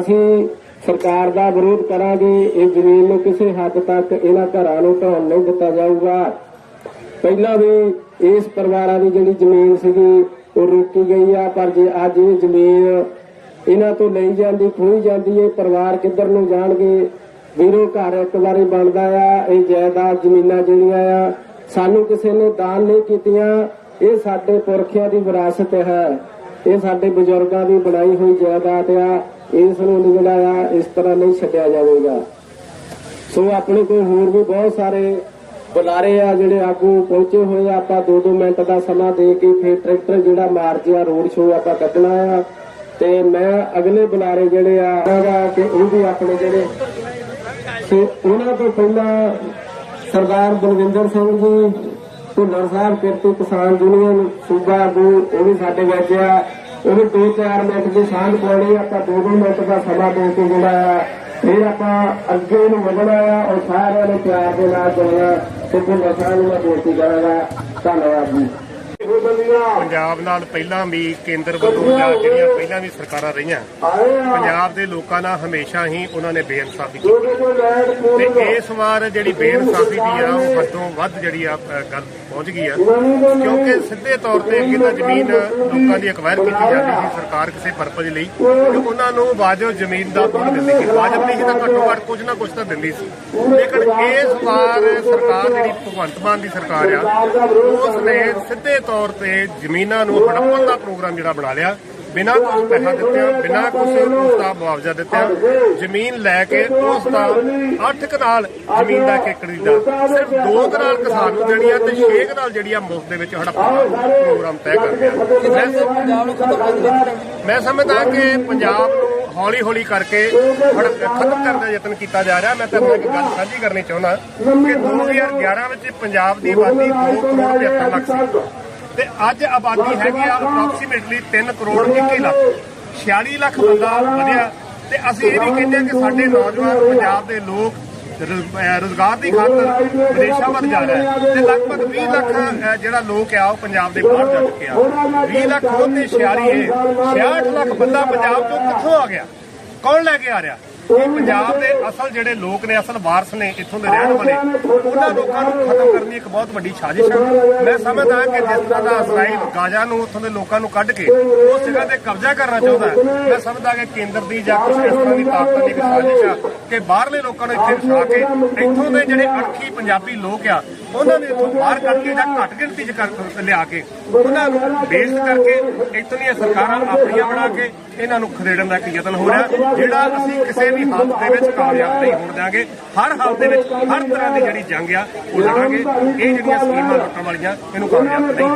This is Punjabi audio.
ਅਸੀਂ ਸਰਕਾਰ ਦਾ ਵਿਰੋਧ ਕਰਾਂਗੇ, ਇਹ ਜ਼ਮੀਨ ਨੂੰ ਕਿਸੇ ਹੱਦ ਤੱਕ ਇਹਨਾਂ ਘਰਾਂ ਨੂੰ ਢਾਉਣ ਨਹੀਂ ਦਿੱਤਾ ਜਾਊਗਾ। ਪਹਿਲਾਂ ਵੀ ਇਸ ਪਰਿਵਾਰਾਂ ਦੀ ਜਿਹੜੀ ਜ਼ਮੀਨ ਸੀਗੀ, ਉਹ ਰੋਕੀ ਗਈ ਆ, ਪਰ ਜੇ ਅੱਜ ਇਹ ਜ਼ਮੀਨ ਇਹਨਾਂ ਤੋਂ ਲਈ ਜਾਂਦੀ ਖੋਈ ਜਾਂਦੀ ਹੈ ਪਰਿਵਾਰ ਕਿੱਧਰ ਨੂੰ ਜਾਣਗੇ? ਵੀਰੋ, ਘਰ ਇੱਕ ਵਾਰੀ ਬਣਦਾ ਆ, ਇਹ ਜਾਇਦਾਦ ਜ਼ਮੀਨਾਂ ਜਿਹੜੀਆਂ ਆ, ਸਾਨੂੰ ਕਿਸੇ ਨੇ ਦਾਨ ਨਹੀਂ ਕੀਤੀਆਂ। ਇਹ ਸਾਡੇ ਪੁਰਖਿਆਂ ਦੀ ਵਿਰਾਸਤ ਹੈ। ਇਹ ਸਾਡੇ ਬਜ਼ੁਰਗਾਂ ਦੀ ਬਣਾਈ ਹੋਈ ਜਾਇਦਾਦ ਆ, ਇਸ ਨੂੰ ਜਿਹੜਾ ਆ ਇਸ ਤਰ੍ਹਾਂ ਨਹੀਂ ਛੱਡਿਆ ਜਾਵੇਗਾ। ਸੋ ਆਪਣੇ ਕੋਲ ਹੋਰ ਵੀ ਬਹੁਤ ਸਾਰੇ ਬੁਲਾਰੇ ਆ ਜਿਹੜੇ ਆਗੂ ਪਹੁੰਚੇ ਹੋਏ ਆ, ਆਪਾਂ 2-2 ਮਿੰਟ ਦਾ ਸਮਾਂ ਦੇ ਕੇ ਫਿਰ ਟਰੈਕਟਰ ਜਿਹੜਾ ਮਾਰਜਿਆ, ਰੋਡ ਸ਼ੋਅ ਆਪਾਂ ਕੱਢਣਾ ਆ। ਤੇ ਮੈਂ ਅਗਲੇ ਬੁਲਾਰੇ ਜਿਹੜੇ ਆ ਕਹਾਂਗਾ ਕਿ ਉਹ ਵੀ ਆਪਣੇ ਜਿਹੜੇ ਸੋ ਉਹਨਾਂ ਤੋਂ ਪਹਿਲਾਂ ਸਰਦਾਰ ਬਲਵਿੰਦਰ ਸਿੰਘ ਜੀ ਭੁੱਲਰ ਸਾਹਿਬ ਕਿਰਤੀ ਕਿਸਾਨ ਯੂਨੀਅਨ ਸੂਬਾ ਆਗੂ ਉਹ ਵੀ ਸਾਡੇ ਵਿੱਚ ਆ। ਉਹ ਵੀ 2-4 ਮਿੰਟ ਦੀ ਸਾਂਝ ਪਾਉਣੀ ਆ, ਆਪਾਂ 2-2 ਮਿੰਟ ਦਾ ਸਮਾਂ ਦੇ ਕੇ ਜਿਹੜਾ ਆ ਫਿਰ ਆਪਾਂ ਅੱਗੇ ਨੂੰ ਵਧਣਾ ਆ ਔਰ ਸਾਰਿਆਂ ਨੂੰ ਪਿਆਰ ਦੇ ਨਾਲ ਚੱਲਣਾ ਤੇ ਭੁੱਲਰ ਸਾਹਿਬ ਨੂੰ ਬੇਨਤੀ ਕਰਾਂਗਾ ਧੰਨਵਾਦ ਜੀ। ਪੰਜਾਬ ਨਾਲ ਪਹਿਲਾਂ ਵੀ ਕੇਂਦਰ ਵੱਲੋਂ ਜਾਂ ਜਿਹੜੀਆਂ ਪਹਿਲਾਂ ਵੀ ਸਰਕਾਰਾਂ ਰਹੀਆਂ ਪੰਜਾਬ ਦੇ ਲੋਕਾਂ ਨਾਲ ਹਮੇਸ਼ਾ ਹੀ ਉਹਨਾਂ ਨੇ ਬੇਇਨਸਾਫੀ ਕੀਤੀ। ਤੇ ਇਸ ਵਾਰ ਜਿਹੜੀ ਬੇਇਨਸਾਫੀ ਦੀ ਆ ਉਹ ਹੱਦੋਂ ਵੱਧ ਜਿਹੜੀ ਆ ਗੱਲ ਪਹੁੰਚ ਗਈ ਆ। ਕਿਉਂਕਿ ਸਿੱਧੇ ਤੌਰ ਤੇ ਅੱਗੇ ਤਾਂ ਜ਼ਮੀਨ ਲੋਕਾਂ ਦੀ ਅਕਵਾਇਰ ਕੀਤੀ ਜਾਂਦੀ ਸੀ ਸਰਕਾਰ ਕਿਸੇ ਪਰਪਸ ਲਈ। ਕਿ ਉਹਨਾਂ ਨੂੰ ਵਾਜਬ ਜ਼ਮੀਨ ਦਾ ਮੁੱਲ ਦਿੰਦੀ ਸੀ। ਵਾਜਬ ਨਹੀਂ ਤਾਂ ਘੱਟੋ ਘੱਟ ਕੁਝ ਨਾ ਕੁਝ ਤਾਂ ਦਿੰਦੀ ਸੀ। ਲੇਕਿਨ ਇਸ ਵਾਰ ਸਰਕਾਰ ਜਿਹੜੀ ਭਗਵੰਤ ਮਾਨ ਦੀ ਸਰਕਾਰ ਆ ਉਸ ਨੇ ਸਿੱਧੇ ਤੌਰ ਤੇ ਜ਼ਮੀਨਾਂ ਨੂੰ ਹੜੱਪਣ ਦਾ ਪ੍ਰੋਗਰਾਮ ਜਿਹੜਾ ਬਣਾ ਲਿਆ ਬਿਨਾਂ ਕੁਝ ਪੈਸਾ ਦਿੱਤਿਆਂ ਬਿਨਾਂ ਕੁਝ ਉਸ ਦਾ ਮੁਆਵਜ਼ਾ ਦਿੱਤਿਆਂ ਜ਼ਮੀਨ ਲੈ ਕੇ ਉਸ ਦਾ 8 ਕਨਾਲ ਜ਼ਮੀਨ ਦਾ ਇੱਕ ਏਕੜ ਦੀ ਦਾ ਸਿਰਫ 2 ਕਨਾਲ ਕਿਸਾਨ ਨੂੰ ਦੇਣੀ ਆ ਤੇ 6 ਕਨਾਲ ਜਿਹੜੀ ਆ ਮੁਫਤ ਦੇ ਵਿੱਚ ਹੜੱਪਣ ਦਾ ਪ੍ਰੋਗਰਾਮ ਤੈਅ ਕਰ ਲਿਆ। ਮੈਂ ਸਮਝਦਾ ਕਿ ਪੰਜਾਬ ਨੂੰ ਹੌਲੀ ਹੌਲੀ ਕਰਕੇ ਹੜੱਪ ਖਤਮ ਕਰਨ ਦਾ ਯਤਨ ਕੀਤਾ ਜਾ ਰਿਹਾ। ਮੈਂ ਤੁਹਾਨੂੰ ਇੱਕ ਗੱਲ ਸਾਂਝੀ ਕਰਨੀ ਚਾਹੁੰਦਾ ਕਿ 2011 ਵਿੱਚ ਪੰਜਾਬ ਦੀ ਆਬਾਦੀ 2 ਕਰੋੜ 75 ਲੱਖ ਸੀ। ਤੇ ਅੱਜ ਆਬਾਦੀ ਹੈਗੀ ਆ ਅਪਰੋਕਸੀਮੇਟਲੀ 3 ਕਰੋੜ 21 ਲੱਖ। 46 ਲੱਖ ਬੰਦਾ ਵਧਿਆ ਤੇ ਅਸੀਂ ਇਹ ਵੀ ਕਹਿੰਦੇ ਹਾਂ ਕਿ ਸਾਡੇ ਨੌਜਵਾਨ ਪੰਜਾਬ ਦੇ ਲੋਕ ਰੋਜ਼ਗਾਰ ਦੀ ਖਾਤਰ ਵਿਦੇਸ਼ਾਂ ਵੱਲ ਜਾ ਰਿਹਾ ਤੇ ਲਗਭਗ 20 ਲੱਖ ਜਿਹੜਾ ਲੋਕ ਆ ਉਹ ਪੰਜਾਬ ਦੇ ਬਾਹਰ ਜਾ ਚੁੱਕੇ ਆ। 20 ਲੱਖ ਉਹ ਤੇ 46 ਇਹ 66 ਲੱਖ ਬੰਦਾ ਪੰਜਾਬ ਤੋਂ ਕਿੱਥੋਂ ਆ ਗਿਆ? ਕੌਣ ਲੈ ਕੇ ਆ ਰਿਹਾ? ਇਹ ਪੰਜਾਬ ਦੇ ਅਸਲ ਜਿਹੜੇ ਲੋਕ ਨੇ, ਅਸਲ ਵਾਰਸ ਨੇ ਇੱਥੋਂ ਦੇ ਰਹਿਣ ਵਾਲੇ, ਉਹਨਾਂ ਲੋਕਾਂ ਨੂੰ ਖਤਮ ਕਰਨ ਦੀ ਇੱਕ ਬਹੁਤ ਵੱਡੀ ਸਾਜ਼ਿਸ਼ ਹੈ ਮੈਂ ਸਮਝਦਾ ਕਿ ਜਿਸ ਤਰ੍ਹਾਂ ਦਾ ਇਜ਼ਰਾਈਲ ਗਾਜ਼ਾ ਨੂੰ ਉੱਥੋਂ ਦੇ ਲੋਕਾਂ ਨੂੰ ਕੱਢ ਕੇ ਉਸ ਜਗ੍ਹਾ ਤੇ ਕਬਜ਼ਾ ਕਰਨਾ ਚਾਹੁੰਦਾ ਮੈਂ ਸਮਝਦਾ ਕਿ ਕੇਂਦਰ ਦੀ ਜਾਂ ਕੁਝ ਇਸ ਤਰ੍ਹਾਂ ਦੀ ਤਾਕਤਾਂ ਦੀ ਇੱਕ ਸਾਜ਼ਿਸ਼ ਆ ਕਿ ਬਾਹਰਲੇ ਲੋਕਾਂ ਨੂੰ ਇੱਥੇ ਵਸਾ ਕੇ ਇੱਥੋਂ ਦੇ ਜਿਹੜੇ ਅਣਖੀ ਪੰਜਾਬੀ ਲੋਕ ਆ ਉਹਨਾਂ ਨੂੰ ਇੱਥੋਂ ਬਾਹਰ ਕੱਢ ਜਾਂ ਘੱਟ ਗਿਣਤੀ 'ਚ ਕਰ ਲਿਆ ਕੇ। ਉਹਨਾਂ ਨੂੰ ਬੇਇੱਜ਼ਤ ਕਰਕੇ ਇੱਥੋਂ ਦੀਆਂ ਸਰਕਾਰਾਂ ਆਪਣੀਆਂ ਬਣਾ ਕੇ ਇਹਨਾਂ ਨੂੰ ਖਦੇੜਨ ਦਾ ਇੱਕ ਯਤਨ ਹੋ ਰਿਹਾ, ਜਿਹੜਾ ਅਸੀਂ ਕਿਸੇ ਵੀ ਹਾਲਤ ਦੇ ਵਿੱਚ ਕਾਮਯਾਬ ਨਹੀਂ ਹੋਣ ਦਿਆਂਗੇ। ਹਰ ਹਾਲਤ ਦੇ ਵਿੱਚ ਹਰ ਤਰ੍ਹਾਂ ਦੀ ਜਿਹੜੀ ਜੰਗ ਆ, ਉਹ ਲੜਾਂਗੇ। ਇਹ ਜਿਹੜੀਆਂ ਸਕੀਮਾਂ ਲੁੱਟਣ ਵਾਲੀਆਂ, ਇਹਨੂੰ ਕਾਮਯਾਬ ਨਹੀਂ